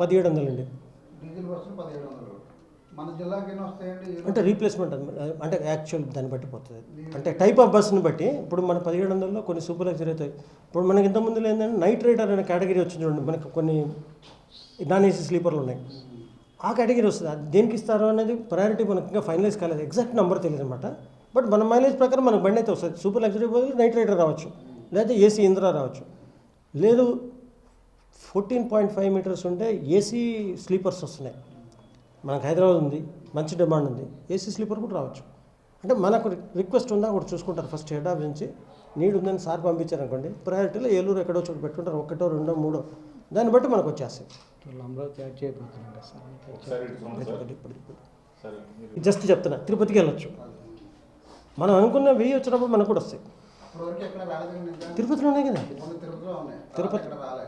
పదిహేడు వందలండి. డీజిల్ బస్సులు పదిహేడు వందలు. మన జిల్లాకి ఎన్ని వస్తాయండి? అంటే రీప్లేస్మెంట్. అంటే యాక్చువల్ దాన్ని బట్టి పోతుంది. అంటే టైప్ ఆఫ్ బస్సుని బట్టి ఇప్పుడు మన పదిహేడు వందల్లో కొన్ని సూపర్ లగ్జరీ అవుతాయి. ఇప్పుడు మనకి ఇంత ముందు ఏంటంటే నైట్ రైడర్ అనే కేటగిరీ వచ్చింది చూడండి మనకి కొన్ని నాన్ ఏసీ స్లీపర్లు ఉన్నాయి. ఆ కేటగిరీ వస్తుంది. అది దేనికి ఇస్తారు అనేది ప్రయారిటీ మనకి ఇంకా ఫైనలైజ్ కాలేదు. ఎగ్జాక్ట్ నెంబర్ తెలియదు అనమాట బట్ మన మైలేజ్ ప్రకారం మనకు బండి అయితే వస్తుంది. సూపర్ లగ్జరీ బదులు నైట్ రైడర్ రావచ్చు. లేదా ఏసీ ఇంద్రా రావచ్చు. లేదు ఫోర్టీన్ పాయింట్ ఫైవ్ మీటర్స్ ఉంటే ఏసీ స్లీపర్స్ వస్తున్నాయి. మనకు హైదరాబాద్ ఉంది మంచి డిమాండ్ ఉంది. ఏసీ స్లీపర్ కూడా రావచ్చు. అంటే మనకు రిక్వెస్ట్ ఉందా కూడా చూసుకుంటారు ఫస్ట్ హెడ్ ఆఫ్ నుంచి. నీడ్ ఉందని సార్ పంపించారు అనుకోండి ప్రయారిటీలో ఏలూరు ఎక్కడో చోటు పెట్టుకుంటారు ఒకటో రెండో మూడో. దాన్ని బట్టి మనకు వచ్చేస్తాయి. అమరావతి యాడ్ జస్ట్ చెప్తున్నా తిరుపతికి వెళ్ళొచ్చు. మనం అనుకున్న వెయ్యి వచ్చినప్పుడు మనకు కూడా వస్తాయి. ఇప్పుడు వరకు ఎక్కడ రాలేదండి ఇంకా తిరుపతిలో ఉన్నాయి. కదా తిరుపతి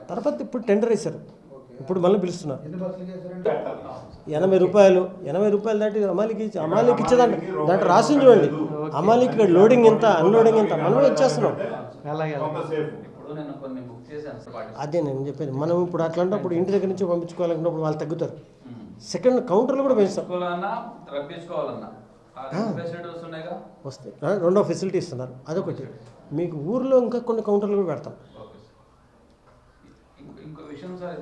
తిరుపతి ఇప్పుడు టెండర్ వేశారు. ఇప్పుడు మళ్ళీ పిలుస్తున్నారు. ఎనభై రూపాయలు ఎనభై రూపాయలు దాటి అమాలికి ఇచ్చి అమాలికి ఇచ్చేదాంట్లో దాంట్లో రాసింది చూడండి. అమాలికి ఇక్కడ లోడింగ్ ఎంత అన్లోడింగ్ ఎంత? మనమే ఇచ్చేస్తున్నాం అదే నేను చెప్పేది. మనం ఇప్పుడు అట్లాంటప్పుడు ఇంటి దగ్గర నుంచి పంపించుకోవాలనుకున్నప్పుడు వాళ్ళు తగ్గుతారు. సెకండ్ కౌంటర్లు కూడా పెంచుతాం తీసుకోవాలన్నా రప్పించుకోవాలన్నా. ఆ రెండు ఫెసిలిటీస్ ఉన్నాయిగా వస్తాయి. రెండో ఫెసిలిటీ ఇస్తున్నారు. అదొకటి. మీకు ఊర్లో ఇంకా కొన్ని కౌంటర్లు కూడా పెడతాం. ఇంకో విషయం సార్.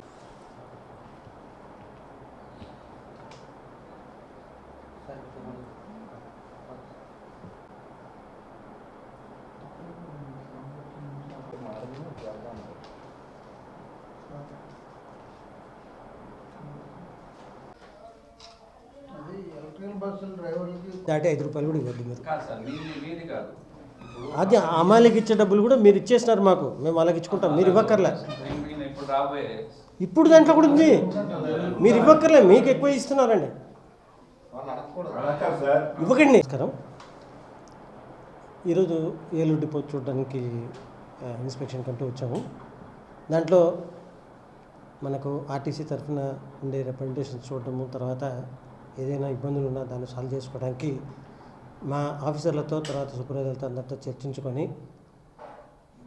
దాటి ఐదు రూపాయలు కూడా ఇవ్వద్దు మీరు. కాదు సార్ మీది కాదు. అది అమాలికి ఇచ్చే డబ్బులు కూడా మీరు ఇచ్చేసినారు మాకు. మేము వాళ్ళకి ఇచ్చుకుంటాం. మీరు ఇవ్వక్కర్లే. ఇప్పుడు దాంట్లో కూడా ఉంది. మీరు ఇవ్వక్కర్లే. మీకు ఎక్కువ ఇస్తున్నారండి. ఇవ్వకండి. నమస్కారం. ఈరోజు ఏలూరు డిపో చూడడానికి ఇన్స్పెక్షన్ కంటూ వచ్చాము. దాంట్లో మనకు ఆర్టీసీ తరఫున ఉండే రిప్రజెంటేషన్స్ చూడటము తర్వాత ఏదైనా ఇబ్బందులు ఉన్నా దాన్ని సాల్వ్ చేసుకోవడానికి మా ఆఫీసర్లతో తర్వాత సూపర్వైజర్లతో అందరితో చర్చించుకొని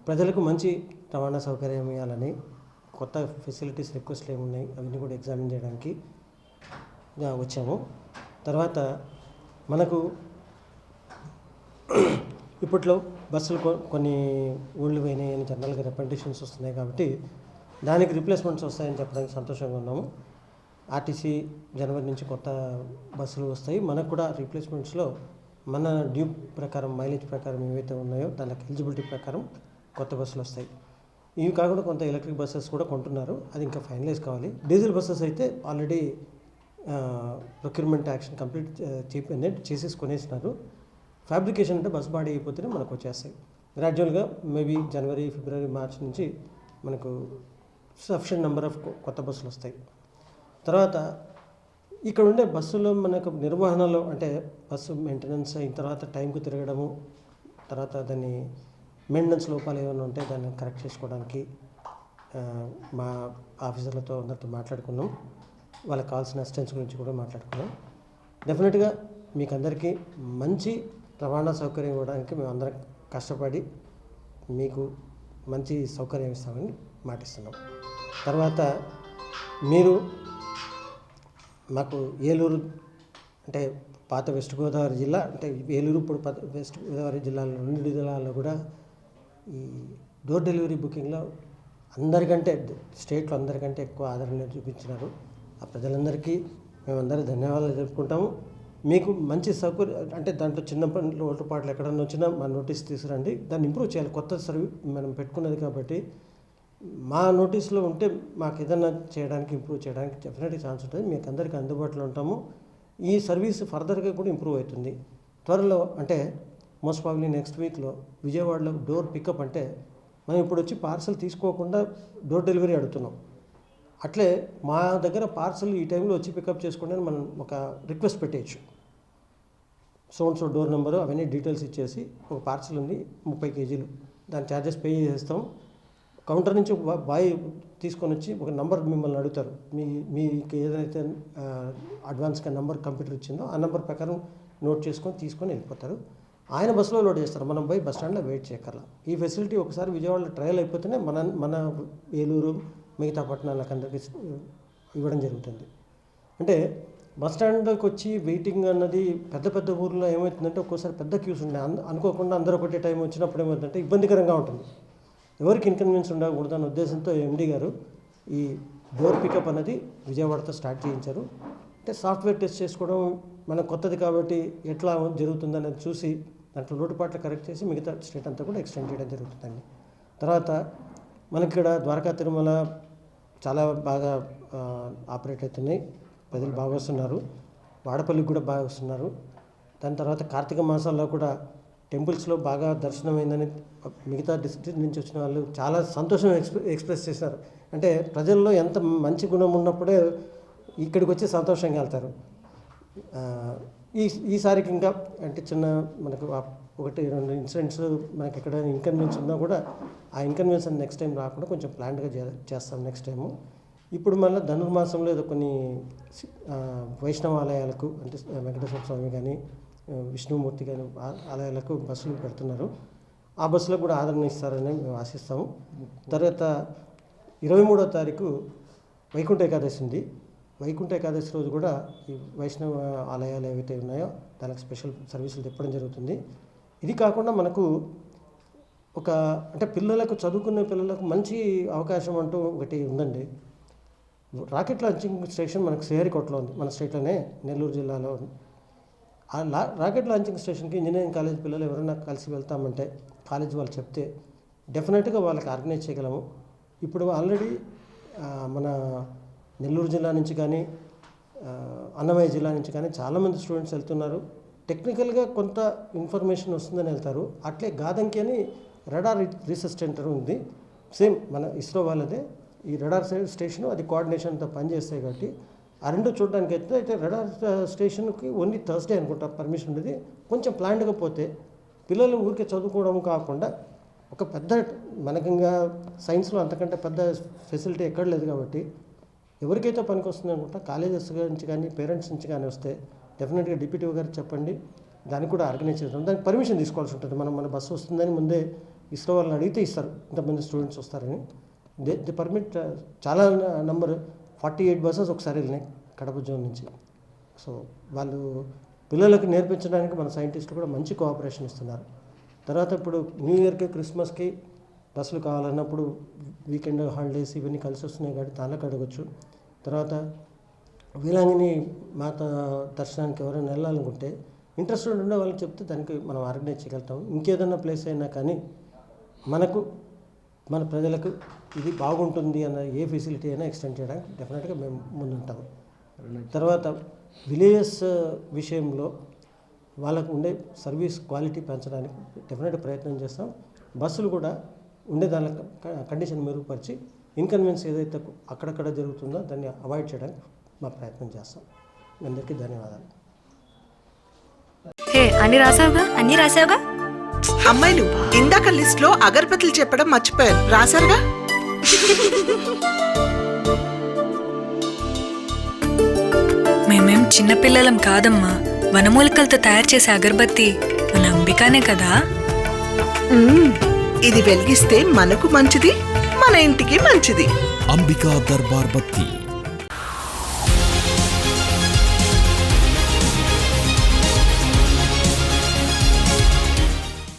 ప్రజలకు మంచి రవాణా సౌకర్యం ఇవ్వాలని కొత్త ఫెసిలిటీస్ రిక్వెస్ట్లు ఏమున్నాయి అవన్నీ కూడా ఎగ్జామిన్ చేయడానికి వచ్చాము. తర్వాత మనకు ఇప్పట్లో బస్సులు కొ- కొన్ని ఊళ్ళు పోయినాయి అని జనరల్గా రిప్రజెంటేషన్స్ వస్తున్నాయి కాబట్టి దానికి రిప్లేస్మెంట్స్ వస్తాయని చెప్పడానికి సంతోషంగా ఉన్నాము. ఆర్టీసీ జనవరి నుంచి కొత్త బస్సులు వస్తాయి. మనకు కూడా రీప్లేస్మెంట్స్లో మన డ్యూ ప్రకారం మైలేజ్ ప్రకారం ఏవైతే ఉన్నాయో దానికి ఎలిజిబిలిటీ ప్రకారం కొత్త బస్సులు వస్తాయి. ఇవి కాకుండా కొంత ఎలక్ట్రిక్ బస్సెస్ కూడా కొంటున్నారు. అది ఇంకా ఫైనలైజ్ కావాలి. డీజిల్ బస్సెస్ అయితే ఆల్రెడీ ప్రొక్యూర్మెంట్ యాక్షన్ కంప్లీట్ చేయింది చేసేసి కొనేసినారు. ఫ్యాబ్రికేషన్ అంటే బస్ బాడీ అయిపోతేనే మనకు వచ్చేస్తాయి. గ్రాడ్యువల్గా మేబీ జనవరి ఫిబ్రవరి మార్చ్ నుంచి మనకు సఫిషియంట్ నెంబర్ ఆఫ్ కొత్త బస్సులు వస్తాయి. తర్వాత ఇక్కడ ఉండే బస్సులో మనకు నిర్వహణలో అంటే బస్సు మెయింటెనెన్స్ అయిన తర్వాత టైంకు తిరగడము తర్వాత దాన్ని మెయింటెనెన్స్ లోపాలు ఏమైనా ఉంటే దాన్ని కరెక్ట్ చేసుకోవడానికి మా ఆఫీసర్లతో అందరితో మాట్లాడుకున్నాం. వాళ్ళకి కావాల్సిన అసిస్టెన్స్ గురించి కూడా మాట్లాడుకున్నాం. డెఫినెట్గా మీకు అందరికీ మంచి రవాణా సౌకర్యం ఇవ్వడానికి మేము అందరం కష్టపడి మీకు మంచి సౌకర్యం ఇస్తామని మాటిస్తున్నాం. తర్వాత మీరు మాకు ఏలూరు అంటే పాత వెస్ట్ గోదావరి జిల్లా అంటే ఏలూరు ఇప్పుడు పాత వెస్ట్ గోదావరి జిల్లాలో రెండు జిల్లాల్లో కూడా ఈ డోర్ డెలివరీ బుకింగ్లో అందరికంటే స్టేట్లో అందరికంటే ఎక్కువ ఆదరణ చూపించినారు. ఆ ప్రజలందరికీ మేమందరం ధన్యవాదాలు తెలుపుకుంటాము. మీకు మంచి సౌకర్యం అంటే దాంట్లో చిన్న పనులు లోటుపాట్లు ఎక్కడన్నా వచ్చినా మా నోటీస్ తీసుకురండి. దాన్ని ఇంప్రూవ్ చేయాలి. కొత్త సర్వీ మనం పెట్టుకున్నది కాబట్టి మా నోటీస్లో ఉంటే మాకు ఏదైనా చేయడానికి ఇంప్రూవ్ చేయడానికి డెఫినెట్గా ఛాన్స్ ఉంటుంది. మీకు అందరికీ అందుబాటులో ఉంటాము. ఈ సర్వీస్ ఫర్దర్గా కూడా ఇంప్రూవ్ అవుతుంది. త్వరలో అంటే మోస్ట్ ప్రాబ్లీ నెక్స్ట్ వీక్లో విజయవాడలో డోర్ పికప్ అంటే మనం ఇప్పుడు వచ్చి పార్సల్ తీసుకోకుండా డోర్ డెలివరీ అడుగుతున్నాం. అట్లే మా దగ్గర పార్సల్ ఈ టైంలో వచ్చి పికప్ చేసుకోండి అని మనం ఒక రిక్వెస్ట్ పెట్టేయచ్చు. సోన్స్ డోర్ నెంబరు అవన్నీ డీటెయిల్స్ ఇచ్చేసి ఒక పార్సల్ ఉంది ముప్పై కేజీలు. దాని ఛార్జెస్ పే చేస్తాం కౌంటర్ నుంచి ఒక బాయ్ తీసుకొని వచ్చి ఒక నంబర్ మిమ్మల్ని అడుగుతారు. మీ మీకు ఏదైతే అడ్వాన్స్గా నంబర్ కంప్యూటర్ ఇచ్చిందో ఆ నెంబర్ ప్రకారం నోట్ చేసుకొని తీసుకొని వెళ్ళిపోతారు. ఆయన బస్సులో లోడ్ చేస్తారు. మనం పోయి బస్ స్టాండ్లో వెయిట్ చేయక్కర్లా. ఈ ఫెసిలిటీ ఒకసారి విజయవాడలో ట్రయల్ అయిపోతేనే మన మన ఏలూరు మిగతా పట్టణాలకు అందరికీ ఇవ్వడం జరుగుతుంది. అంటే బస్ స్టాండ్కి వచ్చి వెయిటింగ్ అన్నది పెద్ద పెద్ద ఊర్లో ఏమవుతుందంటే ఒక్కోసారి పెద్ద క్యూస్ ఉన్నాయి అనుకోకుండా అందరూ ఒకటే టైం వచ్చినప్పుడు ఏమవుతుందంటే ఇబ్బందికరంగా ఉంటుంది. ఎవరికి ఇన్కన్వీనియన్స్ ఉండకూడదు అనే ఉద్దేశంతో ఎండి గారు ఈ డోర్ పికప్ అనేది విజయవాడతో స్టార్ట్ చేయించారు. అంటే సాఫ్ట్వేర్ టెస్ట్ చేసుకోవడం మన కొత్తది కాబట్టి ఎట్లా జరుగుతుంది అనేది చూసి దాంట్లో లోటుపాట్లు కరెక్ట్ చేసి మిగతా స్టేట్ అంతా కూడా ఎక్స్టెండ్ చేయడం జరుగుతుందండి. తర్వాత మనకి ఇక్కడ ద్వారకా తిరుమల చాలా బాగా ఆపరేట్ అవుతున్నాయి. ప్రజలు బాగా వస్తున్నారు. వాడపల్లికి కూడా బాగా వస్తున్నారు. దాని తర్వాత కార్తీక మాసాల్లో కూడా టెంపుల్స్లో బాగా దర్శనమైందని మిగతా డిస్ట్రిక్ట్ నుంచి వచ్చిన వాళ్ళు చాలా సంతోషం ఎక్స్ప్రె ఎక్స్ప్రెస్ చేశారు. అంటే ప్రజల్లో ఎంత మంచి గుణం ఉన్నప్పుడే ఇక్కడికి వచ్చి సంతోషంగా వెళ్తారు. ఈ ఈసారికి ఇంకా అంటే చిన్న మనకు ఒకటి రెండు ఇన్సిడెంట్స్ మనకి ఎక్కడ ఇన్కన్వీనియన్స్ ఉన్నా కూడా ఆ ఇన్కన్వీనియన్స్ నెక్స్ట్ టైం రాకుండా కొంచెం ప్లాన్గా చేస్తాం నెక్స్ట్ టైము. ఇప్పుడు మళ్ళీ ధనుర్మాసంలో ఏదో కొన్ని వైష్ణవాలయాలకు అంటే వెంకటేశ్వర స్వామి కానీ విష్ణుమూర్తి కానీ ఆలయాలకు బస్సులు పెడుతున్నారు. ఆ బస్సులకు కూడా ఆదరణ ఇస్తారని మేము ఆశిస్తాము. తర్వాత ఇరవై మూడో తారీఖు వైకుంఠ ఏకాదశి ఉంది. వైకుంఠ ఏకాదశి రోజు కూడా ఈ వైష్ణవ ఆలయాలు ఏవైతే ఉన్నాయో దానికి స్పెషల్ సర్వీసులు తిప్పడం జరుగుతుంది. ఇది కాకుండా మనకు ఒక అంటే పిల్లలకు చదువుకునే పిల్లలకు మంచి అవకాశం అంటూ ఒకటి ఉందండి. రాకెట్ లాంచింగ్ స్టేషన్ మనకు శ్రీహరికోటలో ఉంది. మన స్టేట్లోనే నెల్లూరు జిల్లాలో ఆ లా రాకెట్ లాంచింగ్ స్టేషన్కి ఇంజనీరింగ్ కాలేజ్ పిల్లలు ఎవరైనా కలిసి వెళ్తామంటే కాలేజ్ వాళ్ళు చెప్తే డెఫినెట్గా వాళ్ళకి ఆర్గనైజ్ చేయగలము. ఇప్పుడు ఆల్రెడీ మన నెల్లూరు జిల్లా నుంచి కానీ అన్నమయ్య జిల్లా నుంచి కానీ చాలామంది స్టూడెంట్స్ వెళ్తున్నారు. టెక్నికల్గా కొంత ఇన్ఫర్మేషన్ వస్తుందని వెళ్తారు. అట్లే గాదంకి అని రెడార్ రీసెర్చ్ సెంటర్ ఉంది. సేమ్ మన ఇస్రో వాళ్ళదే. ఈ రెడార్ స్టేషన్ అది కోఆర్డినేషన్తో పనిచేస్తాయి కాబట్టి ఆ రెండు చూడడానికి అయితే అయితే రెడార్ స్టేషన్కి ఓన్లీ థర్స్డే అనుకుంటా పర్మిషన్ ఉండేది. కొంచెం ప్లాన్డ్గా పోతే పిల్లలు ఊరికే చదువుకోవడం కాకుండా ఒక పెద్ద మనకి ఇంకా సైన్స్లో అంతకంటే పెద్ద ఫెసిలిటీ ఎక్కడ లేదు కాబట్టి ఎవరికైతే పనికి వస్తుంది అనుకుంటా కాలేజెస్ నుంచి కానీ పేరెంట్స్ నుంచి కానీ వస్తే డెఫినెట్గా డిప్యూటీ గారు చెప్పండి. దానికి కూడా ఆర్గనైజ్ చేస్తాం. దానికి పర్మిషన్ తీసుకోవాల్సి ఉంటుంది. మనం మన బస్సు వస్తుందని ముందే ఇస్రో వాళ్ళని అడిగితే ఇస్తారు. ఇంతమంది స్టూడెంట్స్ వస్తారని. దే ది పర్మిట్ చాలా నంబర్ ఫార్టీ ఎయిట్ బస్సెస్ ఒకసారి వెళ్ళినాయి కడప జోన్ నుంచి. సో వాళ్ళు పిల్లలకు నేర్పించడానికి మన సైంటిస్టులు కూడా మంచి కోఆపరేషన్ ఇస్తున్నారు. తర్వాత ఇప్పుడు న్యూ ఇయర్కి క్రిస్మస్కి బస్సులు కావాలన్నప్పుడు వీకెండ్ హాలిడేస్ ఇవన్నీ కలిసి వస్తున్నాయి కాబట్టి దానిలోకి అడగచ్చు తర్వాత వీలాంగిని మాత దర్శనానికి ఎవరైనా వెళ్ళాలనుకుంటే ఇంట్రెస్ట్ ఉండే వాళ్ళకి చెప్తే దానికి మనం ఆర్గనైజ్ చేయగలుగుతాం. ఇంకేదన్నా ప్లేస్ అయినా కానీ మనకు మన ప్రజలకు ఇది బాగుంటుంది అన్న ఏ ఫెసిలిటీ అయినా ఎక్స్టెండ్ చేయడానికి డెఫినెట్గా మేము ముందుంటాము. తర్వాత విలేజెస్ విషయంలో వాళ్ళకు ఉండే సర్వీస్ క్వాలిటీ పెంచడానికి డెఫినెట్ ప్రయత్నం చేస్తాం. బస్సులు కూడా ఉండే దాని కండిషన్ మెరుగుపరిచి ఇన్కన్వీనియన్స్ ఏదైతే అక్కడక్కడ జరుగుతుందో దాన్ని అవాయిడ్ చేయడానికి మా ప్రయత్నం చేస్తాం. మీ అందరికీ ధన్యవాదాలు. హే అన్ని రాసావుగా? అన్ని రాసావుగా? అమ్మాయిలు ఇందాక లిస్ట్లో అగరబత్తులు చెప్పడం మర్చిపోయారు రాశారుగా మేమేం చిన్నపిల్లలం కాదమ్మా. వనమూలికలతో తయారు చేసే అగరబత్తి మన అంబికానే కదా. ఇది వెలిగిస్తే మనకు మంచిది మన ఇంటికి మంచిది. అంబికా దర్బార్ బత్తి.